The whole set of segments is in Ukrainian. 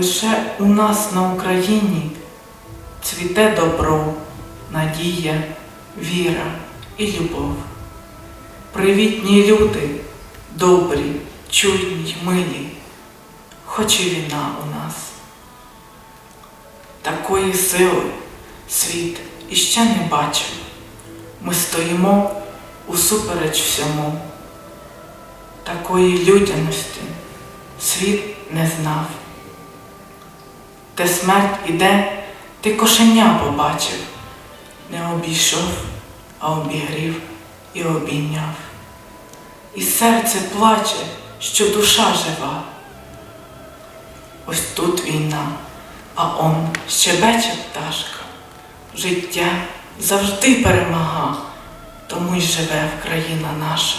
Лише у нас на Україні цвіте добро, надія, віра і любов. Привітні люди, добрі, чуйні милі, хоч і війна у нас. Такої сили світ іще не бачив. Ми стоїмо усупереч всьому. Такої людяності світ не знав. Де смерть іде, ти кошеня побачив, не обійшов, а обігрів і обійняв. І серце плаче, що душа жива. Ось тут війна, а он щебече пташка. Життя завжди перемага, тому й живе Вкраїна наша.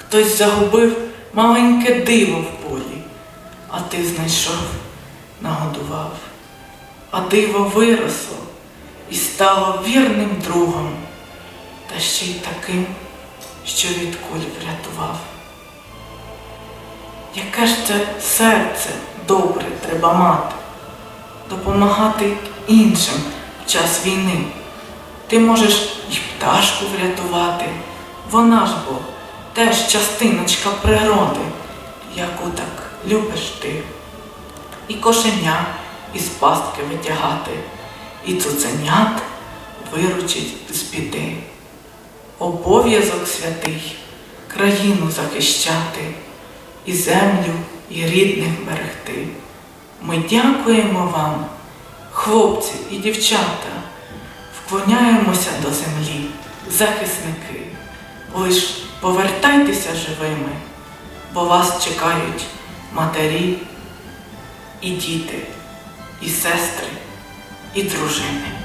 Хтось загубив маленьке диво в полі, а ти знайшов, нагодував. А диво виросло і стало вірним другом, та ще й таким, що від куль врятував. Яке ж це серце добре треба мати, допомагати іншим в час війни. Ти можеш і пташку врятувати, вона ж бо теж частиночка природи, яку так любиш ти. І кошеня із пастки витягати, і цуценят виручить з біди. Обов'язок святий країну захищати, і землю, і рідних берегти. Ми дякуємо вам, хлопці і дівчата, вклоняємося до землі, захисники. Лиш повертайтеся живими, бо вас чекають матері і діти, і сестри, і дружини.